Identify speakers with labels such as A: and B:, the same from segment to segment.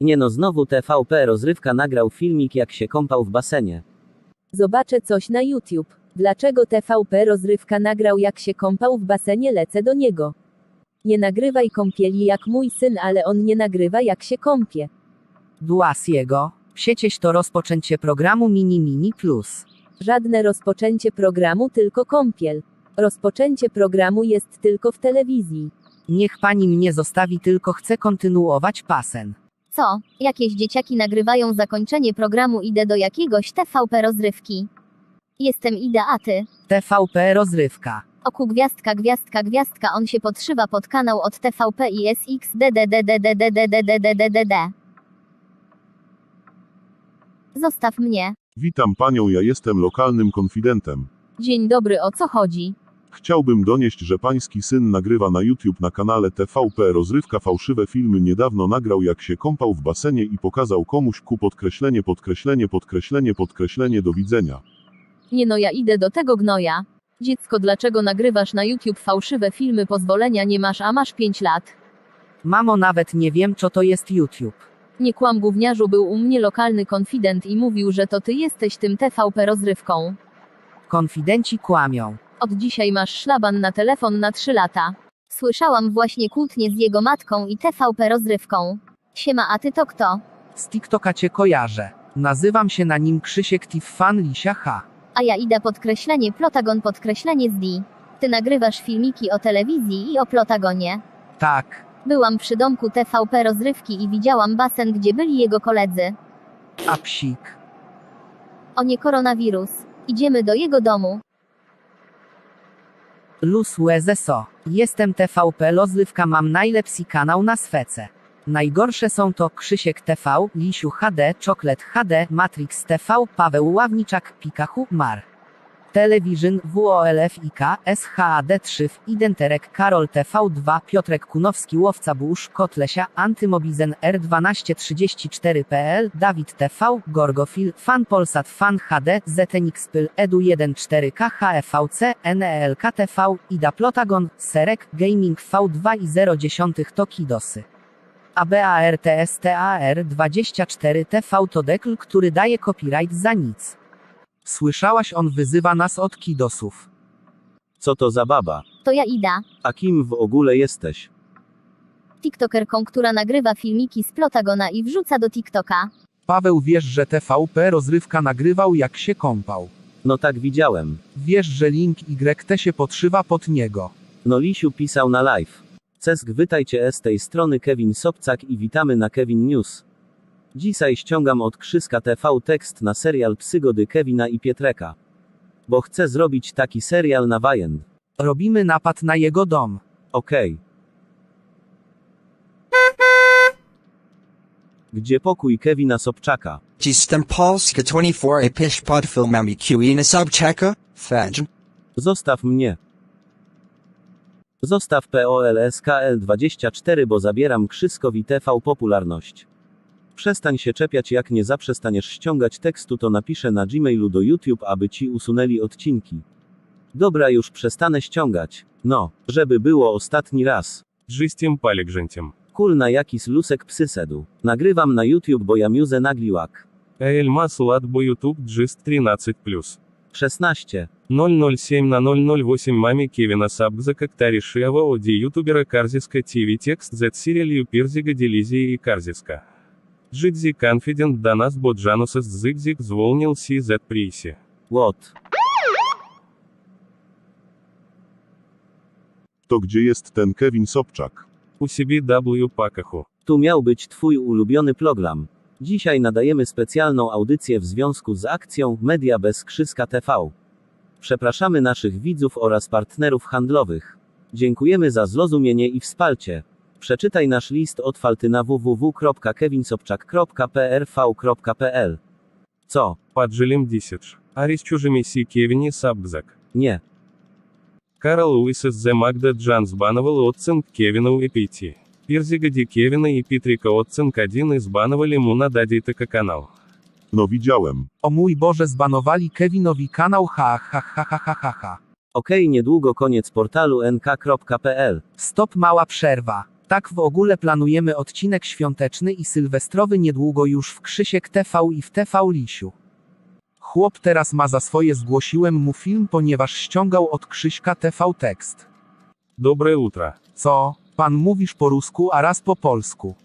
A: Nie no, znowu TVP rozrywka nagrał filmik jak się kąpał w basenie.
B: Zobaczę coś na YouTube. Dlaczego TVP rozrywka nagrał jak się kąpał w basenie lecę do niego. Nie nagrywaj kąpieli jak mój syn, ale on nie nagrywa jak się kąpie.
C: Głaz jego. Siecieś to rozpoczęcie programu Mini Mini Plus.
B: Żadne rozpoczęcie programu, tylko kąpiel. Rozpoczęcie programu jest tylko w telewizji.
C: Niech pani mnie zostawi, tylko chcę kontynuować pasen.
D: Co? Jakieś dzieciaki nagrywają zakończenie programu idę do jakiegoś TVP rozrywki. Jestem Ida, a ty?
C: TVP rozrywka.
D: Oku gwiazdka, gwiazdka, gwiazdka, on się podszywa pod kanał od TVP i SX DDDDDDDDDDDD. Zostaw mnie.
E: Witam panią, ja jestem lokalnym konfidentem.
B: Dzień dobry, o co chodzi?
E: Chciałbym donieść, że pański syn nagrywa na YouTube na kanale TVP Rozrywka fałszywe filmy. Niedawno nagrał jak się kąpał w basenie i pokazał komuś ku podkreślenie, podkreślenie, podkreślenie, podkreślenie do widzenia.
B: Nie no, ja idę do tego gnoja. Dziecko, dlaczego nagrywasz na YouTube fałszywe filmy? Pozwolenia nie masz, a masz 5 lat.
C: Mamo, nawet nie wiem, co to jest YouTube.
B: Nie kłam gówniarzu, był u mnie lokalny konfident i mówił, że to ty jesteś tym TVP rozrywką.
C: Konfidenci kłamią.
B: Od dzisiaj masz szlaban na telefon na 3 lata.
D: Słyszałam właśnie kłótnię z jego matką i TVP rozrywką. Siema, a ty to kto?
C: Z TikToka cię kojarzę. Nazywam się na nim Krzysiek Tiffan Lisia H.
D: A ja idę podkreślenie plotagon podkreślenie z D. Ty nagrywasz filmiki o telewizji i o plotagonie.
C: Tak.
D: Byłam przy domku TVP rozrywki i widziałam basen, gdzie byli jego koledzy.
C: A psik.
D: O nie koronawirus. Idziemy do jego domu.
C: Luz USSO. Jestem TVP Rozrywka, mam najlepszy kanał na swece. Najgorsze są to Krzysiek TV, Lisiu HD, Czoklet HD, Matrix TV, Paweł Ławniczak, Pikachu, Mar. Television, WOLF IK, SHAD 3, Identerek, Karol TV2, Piotrek Kunowski, Łowca Burz, Kotlesia, Antymobizen R1234.pl, Dawid TV, Gorgofil, Fan Polsat, Fan HD, ZNXPyl, Edu14K, HFVC, NELK TV, Ida Plotagon, Serek, Gaming V2 i 010 to Kidosy. ABARTSTAR24 TV to dekl, który daje copyright za nic. Słyszałaś, on wyzywa nas od kidosów.
A: Co to za baba?
D: To ja Ida.
A: A kim w ogóle jesteś?
D: TikTokerką, która nagrywa filmiki z plotagona i wrzuca do TikToka.
C: Paweł wiesz, że TVP rozrywka nagrywał jak się kąpał.
A: No tak widziałem.
C: Wiesz, że link YT się podszywa pod niego.
A: No Lisiu pisał na live. Cesk wytajcie z tej strony Kevin Sobcak i witamy na Kevin News. Dzisiaj ściągam od Krzyska TV tekst na serial Psygody Kevina i Pietreka. Bo chcę zrobić taki serial na Wajen.
C: Robimy napad na jego dom.
A: Okej. Gdzie pokój Kevina Sobczaka?
F: Jestem Polska 24 a pisz pod filmami Kewina Sobczaka, Fedź.
A: Zostaw mnie. Zostaw POLSKL24, bo zabieram Krzyskowi TV popularność. Przestań się czepiać, jak nie zaprzestaniesz ściągać tekstu, to napiszę na Gmailu do YouTube, aby ci usunęli odcinki. Dobra, już przestanę ściągać. No, żeby było ostatni raz.
G: Джистим паликжентим.
A: Kulna jakis lusek psysedu. Nagrywam na YouTube, bo ja muzę nagliłak.
G: Эльмас Ладбо YouTube Джист 13+.
A: 16.
G: 007 на 008 маме Кевина Сабгза как Таришева Оди ютубера Карзиска ТВ текст Z Сирилью Пирзига Делизии и Карзиска. Джидзи Конфидент до нас Боджанусас Зигзиг зволнил Си Z Приси.
A: What?
E: To gdzie jest ten Kevin Sobczak?
G: У себе W Пакаху.
A: Tu miał być Twój ulubiony program. Dzisiaj nadajemy specjalną audycję w związku z akcją Media bez Krzyska TV. Przepraszamy naszych widzów oraz partnerów handlowych. Dziękujemy za zrozumienie i wsparcie. Przeczytaj nasz list otwarty na www.kevinsobczak.prv.pl. Co?
G: Поджилим Дисидж. Арис чужими Си Кевини Сабгзак.
A: Nie.
G: Карл Луисес Зе Магда Джанс Бановал Отцинг Кевину и Пити. Пирзига Ди Кевина и Питрика Отцинг один избановали му на дадитека канал.
E: No widziałem.
C: O mój Boże, zbanowali Kevinowi kanał ha ha ha ha ha ha ha.
A: Okej, niedługo koniec portalu nk.pl.
C: Stop mała przerwa. tak w ogóle planujemy odcinek świąteczny i sylwestrowy niedługo już w Krzysiek TV i w TV Lisiu. Chłop teraz ma za swoje zgłosiłem mu film, ponieważ ściągał od Krzyśka TV tekst.
G: Доброе утро.
C: Co? Pan mówisz po rusku, a raz po polsku.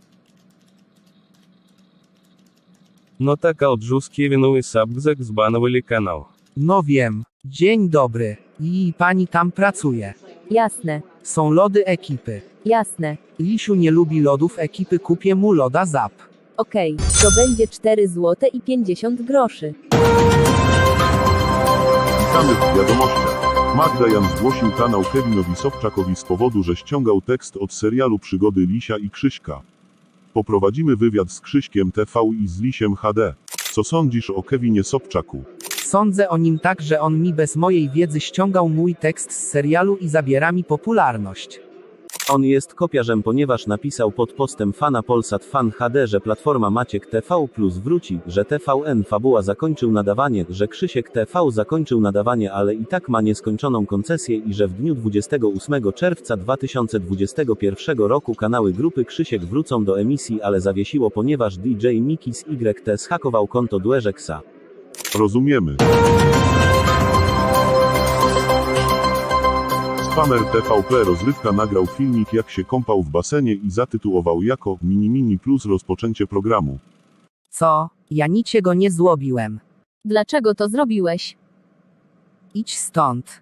G: Но так Алджу с Кевину и Сабгзак сбановали канал.
C: No wiem. Dzień dobry. I pani tam pracuje.
B: Jasne,
C: Są lody ekipy.
B: jasne.
C: Lisiu nie lubi lodów ekipy, kupię mu loda zap.
B: Okej, to będzie 4 zł i 50 groszy.
E: Witamy w wiadomościach. Magda Jan zgłosił kanał Kevinowi Sobczakowi z powodu, że ściągał tekst od serialu Przygody Lisia i Krzyśka. Poprowadzimy wywiad z Krzyśkiem TV i z Lisiem HD. Co sądzisz o Kevinie Sobczaku?
C: Sądzę o nim tak, że on mi bez mojej wiedzy ściągał mój tekst z serialu i zabiera mi popularność.
A: On jest kopiarzem, ponieważ napisał pod postem fana Polsat Fan HD, że platforma Maciek TV Plus wróci, że TVN Fabuła zakończył nadawanie, że Krzysiek TV zakończył nadawanie, ale i tak ma nieskończoną koncesję i że w dniu 28 czerwca 2021 roku kanały grupy Krzysiek wrócą do emisji, ale zawiesiło, ponieważ DJ Miki z YT zhakował konto Dueżeksa.
E: Rozumiemy. Spamer TVP Rozrywka nagrał filmik jak się kąpał w basenie i zatytułował jako Mini Mini Plus rozpoczęcie programu.
C: Co? Ja niczego nie złobiłem.
B: Dlaczego to zrobiłeś?
C: Idź stąd.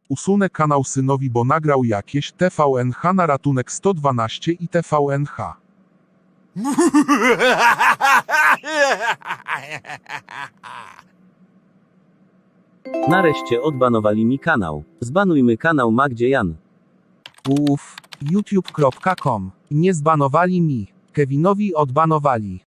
H: Usunę kanał synowi, bo nagrał jakieś TVNH na ratunek 112 i TVNH.
A: Nareszcie odbanowali mi kanał. Zbanujmy kanał Magdzie Jan.
C: Uff, youtube.com. Nie zbanowali mi. Kevinowi odbanowali.